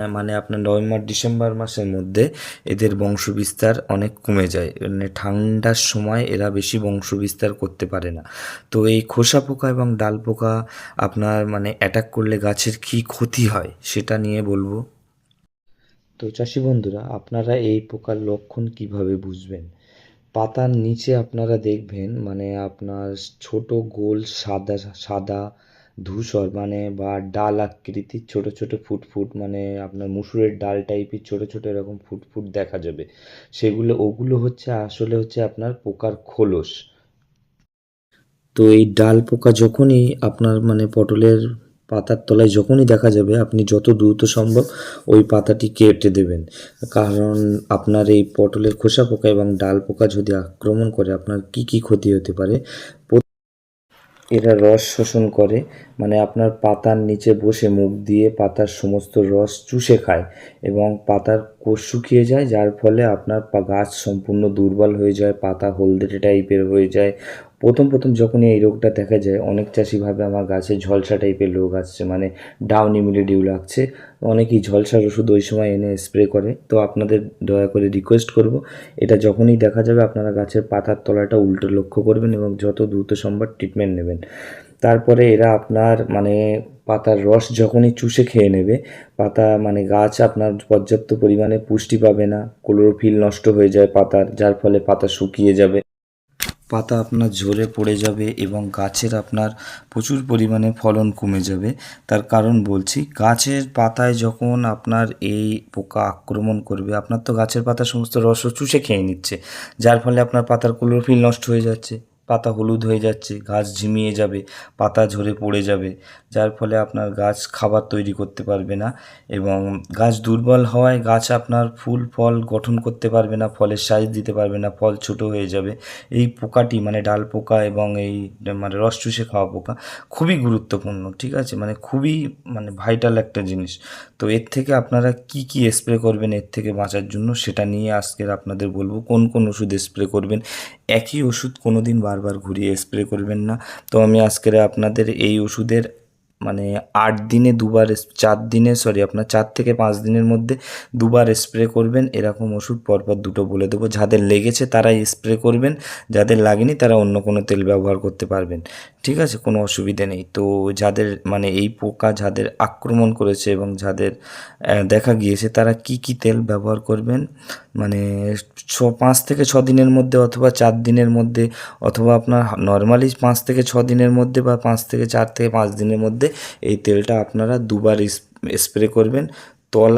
মানে আপনার November, December মাসের মধ্যে এদের বংশবিস্তার অনেক কমে যায়। মানে ঠান্ডার সময় এরা বেশি বংশবিস্তার করতে পারে না। তো এই খোসা পোকা এবং ডাল পোকা আপনার মানে অ্যাটাক করলে গাছের কী ক্ষতি হয়, সেটা নিয়ে বলব। তো চাষি বন্ধুরা, আপনারা এই পোকার লক্ষণ কীভাবে বুঝবেন? পাতার নিচে আপনারা দেখবেন মানে আপনার ছোট গোল সাদা সাদা ধূসর মানে বা ডাল আকৃতির ছোট ছোট ফুট ফুট মানে আপনার মুসুরের ডাল টাইপের ছোট ছোট এরকম ফুট ফুট দেখা যাবে। সেগুলো, ওগুলো হচ্ছে আসলে হচ্ছে আপনার পোকার খোলস। তো এই ডাল পোকা যখনই আপনার মানে পটলের পাতার তলায় যখনই দেখা যাবে, আপনি যত দ্রুত সম্ভব ওই পাতাটি কেটে দেবেন। কারণ আপনার এই পটলের খোসা পোকা এবং ডাল পোকা যদি আক্রমণ করে, আপনার কি কি ক্ষতি হতে পারে? এরা রস শোষণ করে মানে আপনার পাতার নিচে বসে মুখ দিয়ে পাতার সমস্ত রস চুষে খায় এবং পাতার কোষ শুকিয়ে যায়, যার ফলে আপনার গাছ সম্পূর্ণ দুর্বল হয়ে যায়, পাতা হলদেটে টাইপের হয়ে যায় প্রথম প্রথম যখনই এই রোগটা দেখা যায়, অনেক চাষি ভাবে আমার গাছে ঝলসা টাইপের রোগ আসছে মানে ডাউনি মিলিডিউ লাগছে। অনেকেই ঝলসার ওষুধ ওই সময় এনে স্প্রে করে। তো আপনাদের দয়া করে রিকোয়েস্ট করব, এটা যখনই দেখা যাবে আপনারা গাছের পাতার তলাটা উল্টো লক্ষ্য করবেন এবং যত দ্রুত সম্ভব ট্রিটমেন্ট নেবেন। তারপরে এরা আপনার মানে পাতার রস যখনই চুষে খেয়ে নেবে, পাতা মানে গাছ আপনার পর্যাপ্ত পরিমাণে পুষ্টি পাবে না ক্লোরোফিল নষ্ট হয়ে যায় পাতার, যার ফলে পাতা শুকিয়ে যাবে। পাতা আপনার ঝরে পড়ে যাবে এবং গাছের আপনার প্রচুর পরিমাণে ফলন কমে যাবে। তার কারণ বলছি, গাছের পাতায় যখন আপনার এই পোকা আক্রমণ করবে, আপনার তো গাছের পাতা সমস্ত রস চুষে খেয়ে নিচ্ছে, যার ফলে আপনার পাতার ক্লোরোফিল নষ্ট হয়ে যাচ্ছে। পাতা হলুদ হয়ে যাচ্ছে গাছ ঝিমিয়ে যাবে, পাতা ঝরে পড়ে যাবে, যার ফলে আপনার গাছ খাবার তৈরি করতে পারবে না এবং গাছ দুর্বল হওয়ায় গাছ আপনার ফুল, ফল গঠন করতে পারবে না, ফলের সাইজ দিতে পারবে না, ফল ছোট হয়ে যাবে। এই পোকাটি মানে ডাল পোকা এবং এই মানে রস চুষে খাওয়া পোকা খুবই গুরুত্বপূর্ণ, ঠিক আছে? মানে খুবই মানে ভাইটাল একটা জিনিস। তো এর থেকে আপনারা কি কি স্প্রে করবেন, এর থেকে বাঁচার জন্য সেটা নিয়ে আজকের আপনাদের বলব, কোন কোন ওষুধ স্প্রে করবেন। একই ওষুধ কোনো দিন বারবার ঘুরিয়ে স্প্রে করবেন না। তো আমি আজকের আপনাদের এই ওষুধের মানে আট দিনে দুবার চার দিনে সরি আপনার চার থেকে পাঁচ দিনের মধ্যে দুবার স্প্রে করবেন। এরকম ওষুধ পরপর দুটো বলে দেবো। যাদের লেগেছে তারাই স্প্রে করবেন। যাদের লাগেনি তারা অন্য কোনো তেল ব্যবহার করতে পারবেন। ঠিক আছে? কোনো অসুবিধে নেই। তো যাদের মানে এই পোকা যাদের আক্রমণ করেছে এবং যাদের দেখা গিয়েছে তারা কি কি তেল ব্যবহার করবেন? মানে ছ, পাঁচ থেকে ছ দিনের মধ্যে অথবা চার দিনের মধ্যে অথবা আপনার নর্মালি পাঁচ থেকে ছ দিনের মধ্যে বা পাঁচ থেকে চার থেকে পাঁচ দিনের মধ্যে এই তেলটা আপনারা দুবার স্প্রে করবেন।